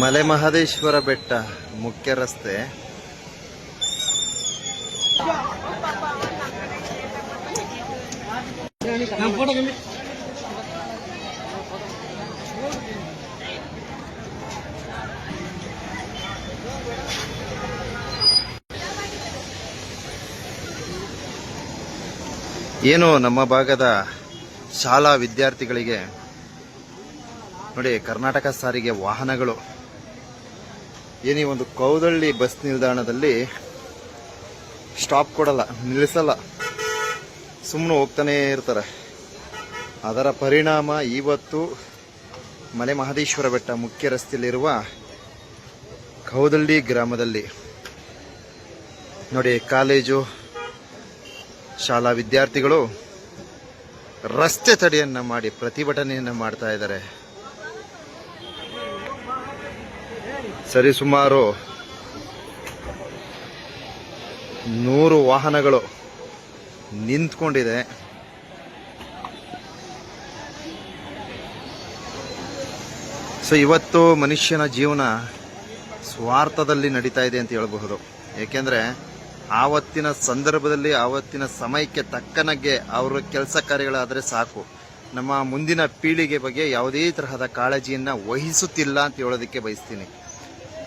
ಮಲೆ ಮಹದೇಶ್ವರ ಬೆಟ್ಟ ಮುಖ್ಯ ರಸ್ತೆ. ಫೋಟೋ ಏನು ನಮ್ಮ ಭಾಗದ ಶಾಲಾ ವಿದ್ಯಾರ್ಥಿಗಳಿಗೆ, ನೋಡಿ ಕರ್ನಾಟಕ ಸಾರಿಗೆ ವಾಹನಗಳು, ಏನಿ ಒಂದು ಕೌದಳ್ಳಿ ಬಸ್ ನಿಲ್ದಾಣದಲ್ಲಿ ಸ್ಟಾಪ್ ಕೊಡಲ್ಲ, ನಿಲ್ಲಿಸಲ್ಲ ಸುಮ್ಮನೆ ಹೋಗ್ತಾನೇ ಇರ್ತಾರೆ. ಅದರ ಪರಿಣಾಮ ಇವತ್ತು ಮಲೆ ಮಹದೇಶ್ವರ ಬೆಟ್ಟ ಮುಖ್ಯ ರಸ್ತೆಯಲ್ಲಿರುವ ಕೌದಳ್ಳಿ ಗ್ರಾಮದಲ್ಲಿ. ನೋಡಿ ಕಾಲೇಜು ಶಾಲಾ ವಿದ್ಯಾರ್ಥಿಗಳು ರಸ್ತೆ ತಡೆಯನ್ನ ಮಾಡಿ ಪ್ರತಿಭಟನೆಯನ್ನ ಮಾಡ್ತಾ ಇದ್ದಾರೆ. ಸರಿ, ಸುಮಾರು ನೂರು ವಾಹನಗಳು ನಿಂತ್ಕೊಂಡಿದೆ. ಸೊ, ಇವತ್ತು ಮನುಷ್ಯನ ಜೀವನ ಸ್ವಾರ್ಥದಲ್ಲಿ ನಡೀತಾ ಇದೆ ಅಂತ ಹೇಳಬಹುದು. ಏಕೆಂದ್ರೆ ಆವತ್ತಿನ ಸಂದರ್ಭದಲ್ಲಿ, ಆವತ್ತಿನ ಸಮಯಕ್ಕೆ ತಕ್ಕನಾಗೆ ಅವರ ಕೆಲಸ ಕಾರ್ಯಗಳಾದರೆ ಸಾಕು. ನಮ್ಮ ಮುಂದಿನ ಪೀಳಿಗೆ ಬಗ್ಗೆ ಯಾವುದೇ ತರಹದ ಕಾಳಜಿಯನ್ನು ವಹಿಸುತ್ತಿಲ್ಲ ಅಂತ ಹೇಳೋದಕ್ಕೆ ಬಯಸ್ತೀನಿ.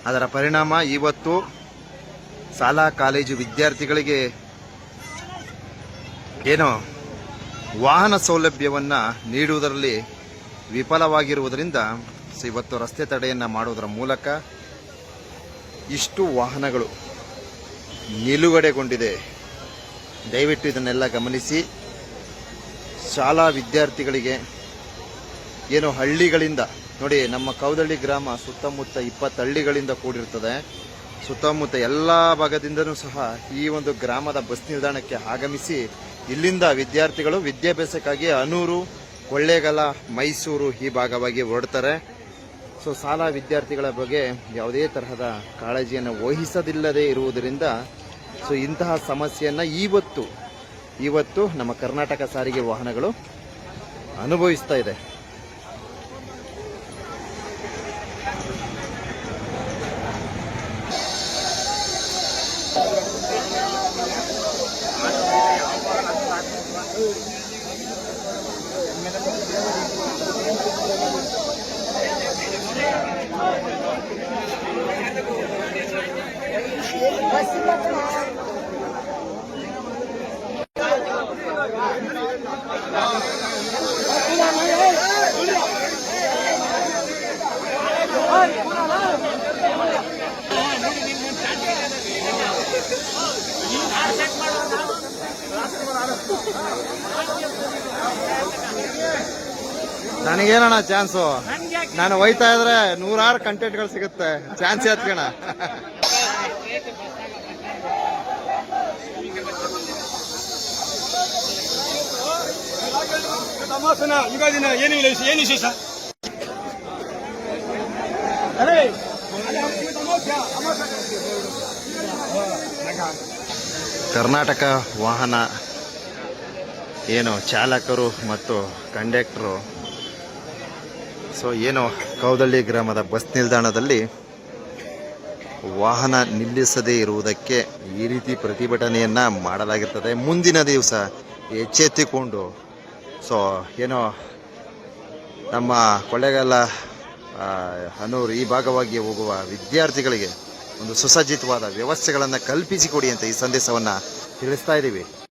ಅದರ ಪರಿಣಾಮ ಇವತ್ತು ಶಾಲಾ, ಕಾಲೇಜು ವಿದ್ಯಾರ್ಥಿಗಳಿಗೆ ಏನೋ ವಾಹನ ಸೌಲಭ್ಯವನ್ನು ನೀಡುವುದರಲ್ಲಿ ವಿಫಲವಾಗಿರುವುದರಿಂದ ಇವತ್ತು ರಸ್ತೆ ತಡೆಯನ್ನು ಮಾಡುವುದರ ಮೂಲಕ ಇಷ್ಟು ವಾಹನಗಳು ನಿಲುಗಡೆಗೊಂಡಿದೆ. ದಯವಿಟ್ಟು ಇದನ್ನೆಲ್ಲ ಗಮನಿಸಿ. ಶಾಲಾ ವಿದ್ಯಾರ್ಥಿಗಳಿಗೆ ಏನು ಹಳ್ಳಿಗಳಿಂದ, ನೋಡಿ ನಮ್ಮ ಕೌದಳ್ಳಿ ಗ್ರಾಮ ಸುತ್ತಮುತ್ತ ಇಪ್ಪತ್ತು ಹಳ್ಳಿಗಳಿಂದ ಕೂಡಿರ್ತದೆ. ಸುತ್ತಮುತ್ತ ಎಲ್ಲ ಭಾಗದಿಂದನೂ ಸಹ ಈ ಒಂದು ಗ್ರಾಮದ ಬಸ್ ನಿಲ್ದಾಣಕ್ಕೆ ಆಗಮಿಸಿ ಇಲ್ಲಿಂದ ವಿದ್ಯಾರ್ಥಿಗಳು ವಿದ್ಯಾಭ್ಯಾಸಕ್ಕಾಗಿ ಅನೂರು, ಕೊಳ್ಳೇಗಾಲ, ಮೈಸೂರು ಈ ಭಾಗವಾಗಿ ಹೊರಡ್ತಾರೆ. ಸೊ, ಶಾಲಾ ವಿದ್ಯಾರ್ಥಿಗಳ ಬಗ್ಗೆ ಯಾವುದೇ ತರಹದ ಕಾಳಜಿಯನ್ನು ವಹಿಸದಿಲ್ಲದೇ ಇರುವುದರಿಂದ ಸೊ ಇಂತಹ ಸಮಸ್ಯೆಯನ್ನು ಇವತ್ತು ಇವತ್ತು ನಮ್ಮ ಕರ್ನಾಟಕ ಸಾರಿಗೆ ವಾಹನಗಳು ಅನುಭವಿಸ್ತಾ ಇದೆ. ನನಗೇನಣ್ಣ ಚಾನ್ಸು? ನಾನು ಹೋಯ್ತಾ ಇದ್ರೆ ನೂರಾರು ಕಂಟೆಂಟ್ಗಳು ಸಿಗುತ್ತೆ. ಚಾನ್ಸ್ ಎತ್ಕಣ ತಮಾಸನ ಯುಗಾದಿನ ಏನು ವಿಶೇಷ- ಏನು ವಿಶೇಷ? ಅರೇ! ಕರ್ನಾಟಕ ವಾಹನ ಏನು ಚಾಲಕರು ಮತ್ತು ಕಂಡಕ್ಟರು ಸೊ ಏನು ಕೌದಳ್ಳಿ ಗ್ರಾಮದ ಬಸ್ ನಿಲ್ದಾಣದಲ್ಲಿ ವಾಹನ ನಿಲ್ಲಿಸದೇ ಇರುವುದಕ್ಕೆ ಈ ರೀತಿ ಪ್ರತಿಭಟನೆಯನ್ನ ಮಾಡಲಾಗಿರ್ತದೆ. ಮುಂದಿನ ದಿವಸ ಎಚ್ಚೆತ್ತಿಕೊಂಡು, ಸೊ ಏನೋ ನಮ್ಮ ಕೊಳ್ಳೇಗಾಲ ಹನೂರು ಈ ಭಾಗವಾಗಿ ಹೋಗುವ ವಿದ್ಯಾರ್ಥಿಗಳಿಗೆ ಒಂದು ಸುಸಜ್ಜಿತವಾದ ವ್ಯವಸ್ಥೆಗಳನ್ನು ಕಲ್ಪಿಸಿಕೊಡಿ ಅಂತ ಈ ಸಂದೇಶವನ್ನು ತಿಳಿಸ್ತಾ ಇದ್ದೀವಿ